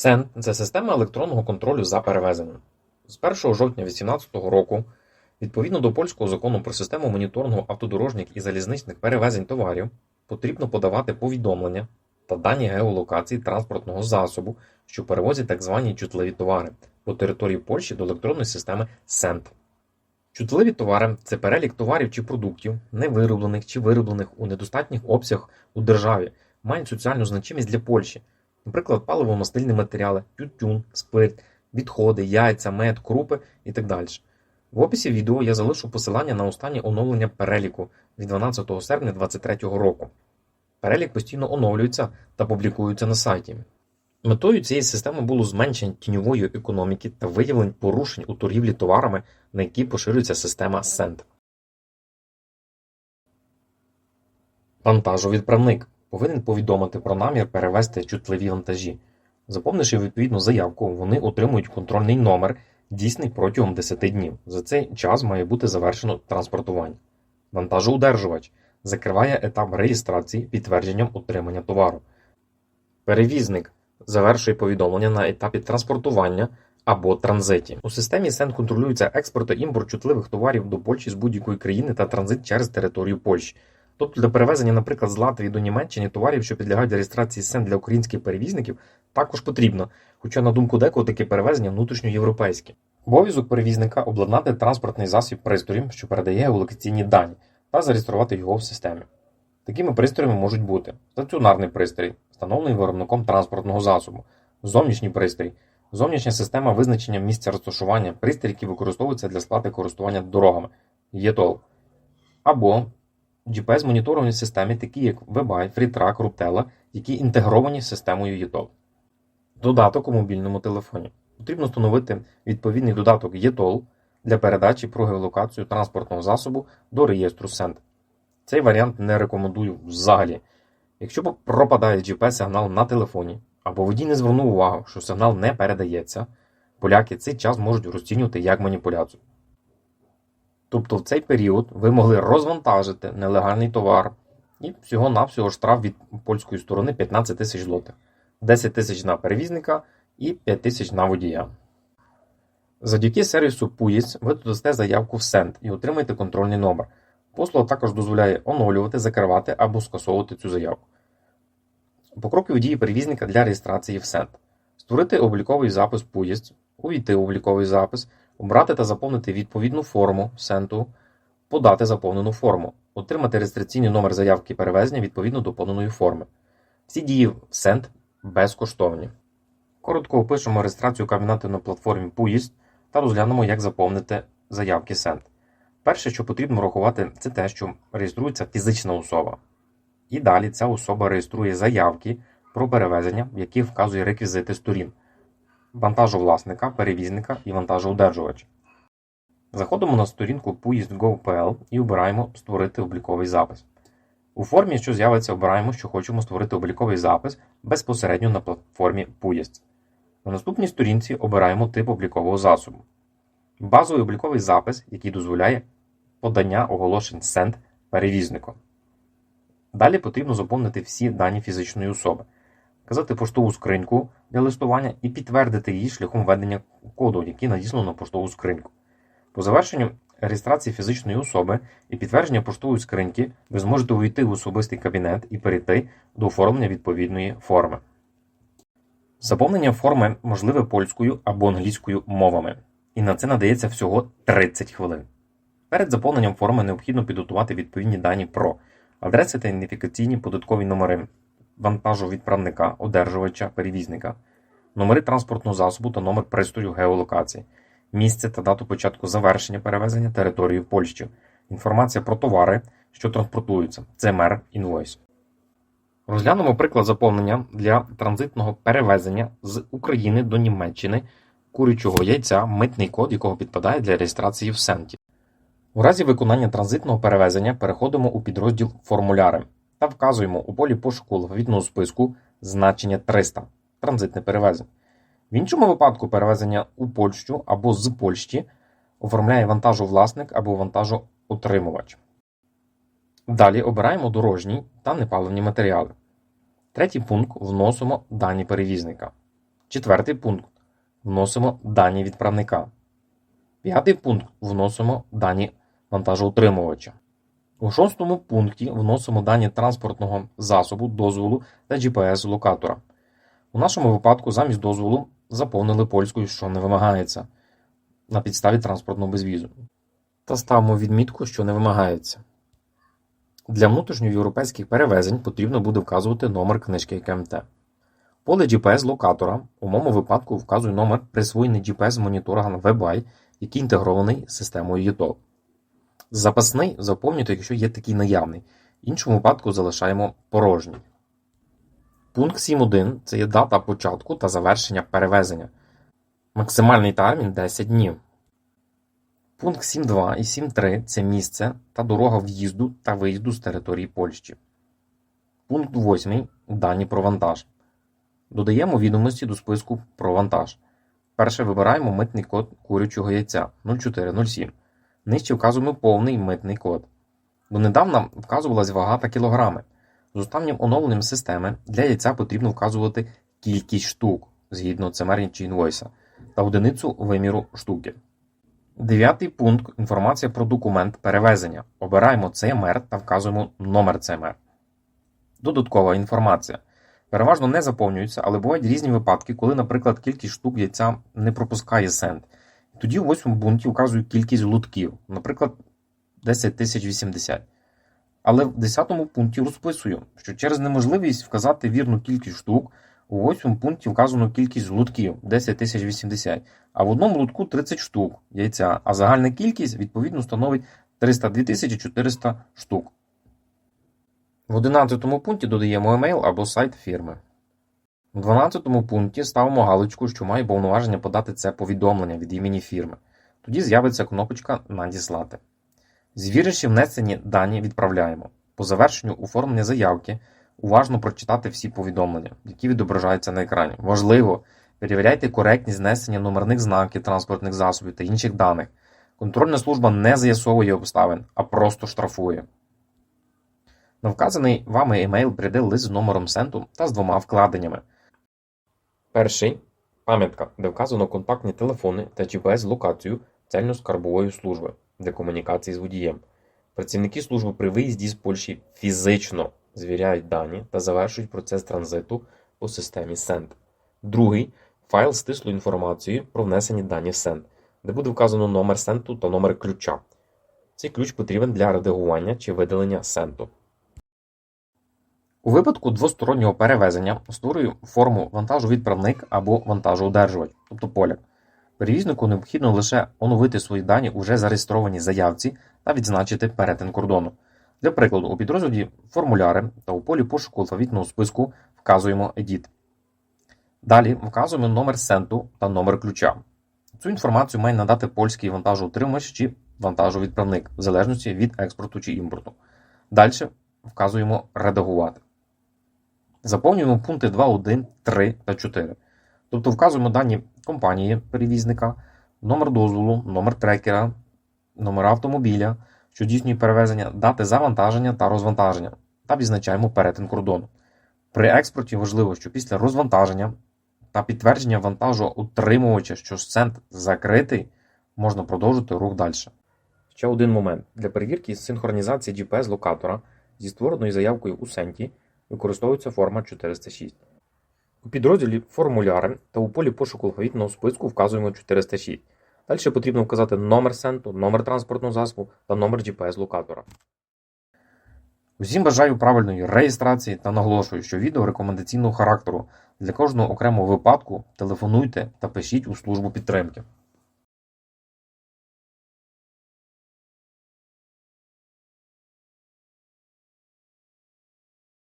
СЕН це система електронного контролю за перевезенням. З 1 жовтня 2018 року, відповідно до польського закону про систему моніторингу автодорожніх і залізничних перевезень товарів, потрібно подавати повідомлення та дані геолокації транспортного засобу, що перевозять так звані чутливі товари по території Польщі до електронної системи СЕНТ. Чутливі товари це перелік товарів чи продуктів, невироблених чи вироблених у недостатніх обсягах у державі, мають соціальну значимість для Польщі, наприклад, паливо-мастильні матеріали, тютюн, спирт, відходи, яйця, мед, крупи і так далі. В описі відео я залишу посилання на останнє оновлення переліку від 12 серпня 2023 року. Перелік постійно оновлюється та публікується на сайті. Метою цієї системи було зменшення тіньової економіки та виявлень порушень у торгівлі товарами, на які поширюється система SEND. Вантажовідправник повинен повідомити про намір перевезти чутливі вантажі. Заповнивши відповідну заявку, вони отримують контрольний номер, дійсний протягом 10 днів. За цей час має бути завершено транспортування. Вантажоудержувач закриває етап реєстрації підтвердженням отримання товару. Перевізник завершує повідомлення на етапі транспортування або транзиті. У системі СЕН контролюється експорт та імпорт чутливих товарів до Польщі з будь-якої країни та транзит через територію Польщі. Тобто для перевезення, наприклад, з Латвії до Німеччини товарів, що підлягають реєстрації СЕН для українських перевізників, також потрібно, хоча, на думку декого, таке перевезення внутрішньоєвропейське. Обов'язок перевізника обладнати транспортний засіб пристроєм, що передає геолокаційні дані, та зареєструвати його в системі. Такими пристроями можуть бути стаціонарний пристрій, встановлений виробником транспортного засобу, зовнішній пристрій, зовнішня система визначення місця розташування, пристрій, який використовується для сплати користування дорогами, ЄТОЛ, або GPS-моніторовані системи, такі як WebEye, FreeTrack, Rutella, які інтегровані з системою ETOL. Додаток у мобільному телефоні. Потрібно встановити відповідний додаток ETOL для передачі про геолокацію транспортного засобу до реєстру SEND. Цей варіант не рекомендую взагалі. Якщо пропадає GPS-сигнал на телефоні, або водій не звернув увагу, що сигнал не передається, поляки цей час можуть розцінювати як маніпуляцію. Тобто в цей період ви могли розвантажити нелегальний товар і всього-навсього штраф від польської сторони 15 тисяч злотих, 10 тисяч на перевізника і 5 тисяч на водія. Завдяки сервісу PUIS ви додасте заявку в Send і отримаєте контрольний номер. Послуга також дозволяє оновлювати, закривати або скасовувати цю заявку. Покрокові дії перевізника для реєстрації в Send. Створити обліковий запис PUIS, увійти в обліковий запис, обрати та заповнити відповідну форму Сенту, подати заповнену форму, отримати реєстраційний номер заявки перевезення відповідно до поданої форми. Всі дії в Сент безкоштовні. Коротко опишемо реєстрацію кабінету на платформі PUIS та розглянемо, як заповнити заявки Сент. Перше, що потрібно врахувати, це те, що реєструється фізична особа. І далі ця особа реєструє заявки про перевезення, в яких вказує реквізити сторін вантажовласника, перевізника і вантажоудержувача. Заходимо на сторінку PUIST.gov.pl і обираємо Створити обліковий запис. У формі, що з'явиться, обираємо, що хочемо створити обліковий запис безпосередньо на платформі PUIST. На наступній сторінці обираємо тип облікового засобу. Базовий обліковий запис, який дозволяє подання оголошень SEND перевізником. Далі потрібно заповнити всі дані фізичної особи вказати поштову скриньку для листування і підтвердити її шляхом введення коду, який надіслано на поштову скриньку. По завершенню реєстрації фізичної особи і підтвердження поштової скриньки ви зможете увійти в особистий кабінет і перейти до оформлення відповідної форми. Заповнення форми можливе польською або англійською мовами, і на це надається всього 30 хвилин. Перед заповненням форми необхідно підготувати відповідні дані про адреси та ідентифікаційні податкові номери вантажовідправника, одержувача, перевізника, номери транспортного засобу та номер пристрою геолокації, місце та дату початку завершення перевезення території в Польщі, інформація про товари, що транспортуються, ЦМР інвойс. Розглянемо приклад заповнення для транзитного перевезення з України до Німеччини курячого яйця, митний код, якого підпадає для реєстрації в Сенті. У разі виконання транзитного перевезення переходимо у підрозділ Формуляри та вказуємо у полі пошуку алфавітного списку значення 300 транзитне перевезення. В іншому випадку перевезення у Польщу або з Польщі оформляє вантажовласник або вантажоотримувач. Далі обираємо дорожній та непаливні матеріали. Третій пункт вносимо дані перевізника. Четвертий пункт. Вносимо дані відправника. П'ятий пункт. Вносимо дані вантажоутримувача. У шостому пункті вносимо дані транспортного засобу, дозволу та GPS-локатора. У нашому випадку замість дозволу заповнили польською, що не вимагається на підставі транспортного безвізу. Та ставимо відмітку, що не вимагається. Для внутрішньоєвропейських перевезень потрібно буде вказувати номер книжки КМТ. Поле GPS-локатора у моєму випадку вказує номер присвоєний GPS-моніторга WebEye, який інтегрований з системою ETOL. Запасний заповнюйте, якщо є такий наявний. В іншому випадку залишаємо порожній. Пункт 7.1 це є дата початку та завершення перевезення. Максимальний термін 10 днів. Пункт 7.2 і 7.3 це місце та дорога в'їзду та виїзду з території Польщі. Пункт 8 дані про вантаж. Додаємо відомості до списку про вантаж. Перше вибираємо митний код курячого яйця 0407. Нижче вказуємо повний митний код. Донедавна вказувалась вага та кілограми. З останнім оновленням системи для яйця потрібно вказувати кількість штук згідно CMR чи інвойса та одиницю виміру штуки. Дев'ятий пункт інформація про документ перевезення. Обираємо CMR та вказуємо номер CMR. Додаткова інформація. Переважно не заповнюється, але бувають різні випадки, коли, наприклад, кількість штук яйця не пропускає сент. Тоді у восьмому пункті вказую кількість лутків, наприклад, 10 080. Але в 10 пункті розписую, що через неможливість вказати вірну кількість штук, у восьмому пункті вказано кількість лутків 10 080, а в одному лутку 30 штук яйця, а загальна кількість відповідно становить 302 400 штук. В 11 пункті додаємо емейл або сайт фірми. У 12 пункті ставимо галочку, що має повноваження подати це повідомлення від імені фірми. Тоді з'явиться кнопочка Надіслати. Звіривши внесені дані, відправляємо. По завершенню оформлення заявки уважно прочитати всі повідомлення, які відображаються на екрані. Важливо, перевіряйте коректність знесення номерних знаків транспортних засобів та інших даних. Контрольна служба не з'ясовує обставин, а просто штрафує. На вказаний вами емейл прийде лист з номером сенту та з двома вкладеннями. Перший пам'ятка, де вказано контактні телефони та GPS-локацію цельно-скарбової служби для комунікації з водієм. Працівники служби при виїзді з Польщі фізично звіряють дані та завершують процес транзиту по системі SEND. Другий файл з стислою інформацією про внесені дані в SEND, де буде вказано номер сенту та номер ключа. Цей ключ потрібен для редагування чи видалення сенту. У випадку двостороннього перевезення створюю форму вантажу-відправник або вантажоудержувач, тобто поляк. Перевізнику необхідно лише оновити свої дані уже зареєстрованій заявці та відзначити перетин кордону. Для прикладу, у підрозділі формуляри та у полі пошуку алфавітного списку вказуємо Edit. Далі вказуємо номер сенту та номер ключа. Цю інформацію має надати польський вантажоутримувач чи вантажовідправник, в залежності від експорту чи імпорту. Далі вказуємо Редагувати. Заповнюємо пункти 2, 1, 3 та 4. Тобто вказуємо дані компанії перевізника, номер дозволу, номер трекера, номер автомобіля, що здійснює перевезення, дати завантаження та розвантаження, та відзначаємо перетин кордону. При експорті важливо, що після розвантаження та підтвердження вантажу утримувача, що сент закритий, можна продовжити рух далі. Ще один момент. Для перевірки синхронізації GPS-локатора зі створеною заявкою у Сенті використовується форма 406. У підрозділі формуляри та у полі пошуку алфавітного списку вказуємо 406. Далі потрібно вказати номер сенту, номер транспортного засобу та номер GPS-локатора. Усім бажаю правильної реєстрації та наголошую, що відео рекомендаційного характеру. Для кожного окремого випадку телефонуйте та пишіть у службу підтримки.